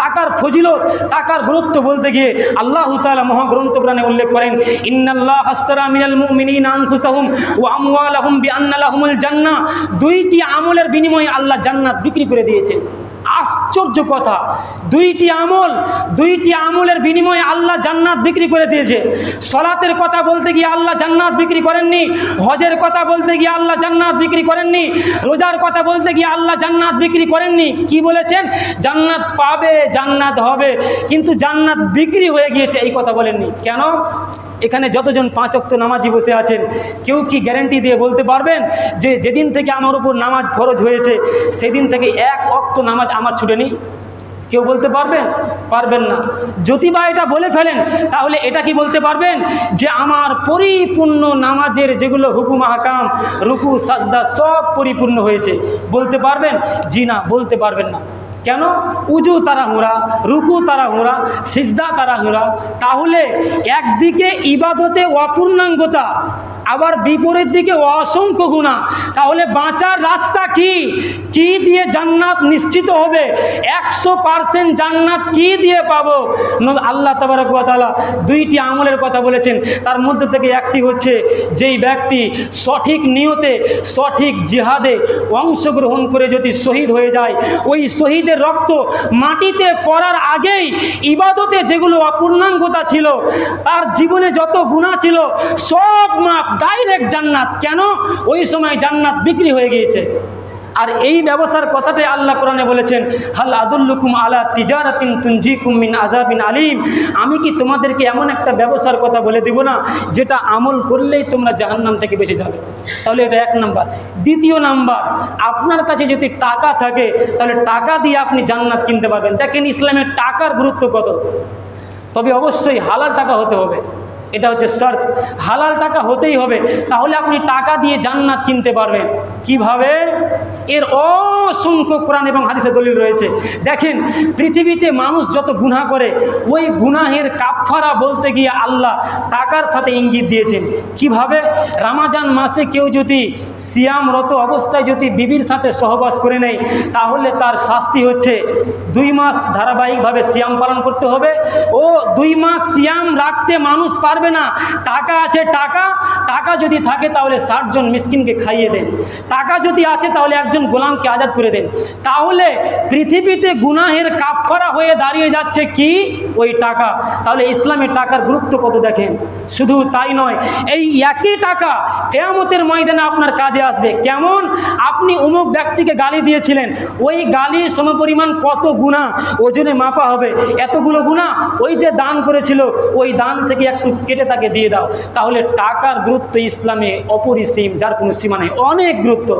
টাকার ফজিলত, টাকার গুরুত্ব বলতে গিয়ে আল্লাহ তালা মহাগ্রন্থ প্রাণে উল্লেখ করেন, ইন্নাল্লাহ মিনাল দুইটি আমলের বিনিময়ে আল্লাহ জান্নাত বিক্রি করে দিয়েছেন। আশ্চর্য কথা। দুইটি আমল, দুইটি আমলের বিনিময়ে আল্লাহ জান্নাত বিক্রি করে দিয়েছে। সলাতের কথা বলতে গিয়ে আল্লাহ জান্নাত বিক্রি করেননি, হজের কথা বলতে গিয়ে আল্লাহ জান্নাত বিক্রি করেননি, রোজার কথা বলতে গিয়ে আল্লাহ জান্নাত বিক্রি করেননি। কি বলেছেন? জান্নাত পাবে, জান্নাত হবে, কিন্তু জান্নাত বিক্রি হয়ে গিয়েছে, এই কথা বলেননি। কেন? এখানে যতজন পাঁচ অক্ত নামাজি বসে আছেন, কেউ কি গ্যারেন্টি দিয়ে বলতে পারবেন যে যেদিন থেকে আমার উপর নামাজ ফরজ হয়েছে, সেদিন থেকে এক অক্ত নামাজ আমার ছুটে নেই কেউ বলতে পারবেন? পারবেন না। যদি বা এটা বলে ফেলেন, তাহলে এটা কি বলতে পারবেন? যে আমার পরিপূর্ণ নামাজের যেগুলো হুকুম হাকাম রুকু সাজদা সব পরিপূর্ণ হয়েছে। বলতে পারবেন? জি না, বলতে পারবেন না। কেন? উজু তারাহুরা রুকু তারাহুরা সিজদা তারাহুরা তাহলে একদিকে ইবাদতে অপূর্ণাঙ্গতা আবার বিপরীত দিকে অসংখ্য গুণা তাহলে বাঁচার রাস্তা কি? কি দিয়ে জান্নাত নিশ্চিত হবে? একশো পারসেন্ট জান্নাত কি দিয়ে পাবো? আল্লাহ তাবারকালা দুইটি আমলের কথা বলেছেন। তার মধ্যে থেকে একটি হচ্ছে যেই ব্যক্তি সঠিক নিয়তে, সঠিক জিহাদে অংশগ্রহণ করে যদি শহীদ হয়ে যায়, ওই শহীদের রক্ত মাটিতে পড়ার আগেই ইবাদতে যেগুলো অপূর্ণাঙ্গতা ছিল, তার জীবনে যত গুণা ছিল, সব মাপ ডাইরেক্ট জান্নাত। কেন? ওই সময় জান্নাত বিক্রি হয়ে গিয়েছে। আর এই ব্যবসার কথাটাই আল্লাহ কোরআনে বলেছেন, হাল আদুল্লুকুম আলা তিজারাতিন তুনজিকুম মিন আজাবিন আলিম। আমি কি তোমাদেরকে এমন একটা ব্যবসার কথা বলে দিব না, যেটা আমল করলেই তোমরা জাহান্নাম থেকে বেঁচে যাবে? তাহলে এটা এক নাম্বার। দ্বিতীয় নাম্বার, আপনার কাছে যদি টাকা থাকে, তাহলে টাকা দিয়ে আপনি জান্নাত কিনতে পারবেন। দেখেন ইসলামের টাকার গুরুত্ব কত। তবে অবশ্যই হালাল টাকা হতে হবে। এটা হচ্ছে শর্ত। হালাল টাকা হতেই হবে, তাহলে আপনি টাকা দিয়ে জান্নাত কিনতে পারবেন। কীভাবে? এর অসংখ্য কোরআন এবং হাদিসে দলিল রয়েছে। দেখেন, পৃথিবীতে মানুষ যত গুনাহ করে, ওই গুনাহের কাফারা বলতে গিয়ে আল্লাহ টাকার সাথে ইঙ্গিত দিয়েছেন। কীভাবে? রামাজান মাসে কেউ যদি সিয়ামরত অবস্থায় যদি বিবির সাথে সহবাস করে নেয়, তাহলে তার শাস্তি হচ্ছে দুই মাস ধারাবাহিকভাবে সিয়াম পালন করতে হবে ও দুই মাস সিয়াম রাখতে মানুষ পারবে না। টাকা আছে, টাকা। টাকা যদি থাকে তাহলে ষাটজন মিসকিনকে খাইয়ে দেন। টাকা যদি আছে তাহলে একজন গোলামকে আজাদ করে দেন। তাহলে পৃথিবীতে গুনাহের কাপড়া হয়ে দাঁড়িয়ে যাচ্ছে কি? ওই টাকা। তাহলে ইসলামের টাকার গুরুত্ব কত দেখেন? শুধু তাই নয়, এই একই টাকা কেয়ামতের ময়দানে আপনার কাজে আসবে। কেমন? আপনি অমুক ব্যক্তিকে গালি দিয়েছিলেন। ওই গালির সমপরিমাণ কত গুণা? ওজনে মাপা হবে। এতগুলো গুণা ওই যে দান করেছিল, ওই দান থেকে একটু কেটে তাকে দিয়ে দাও। তাহলে টাকার গুরুত্ব ইসলামে অপরিসীম, যার কোনো সীমা নেই। অনেক গুরুত্ব।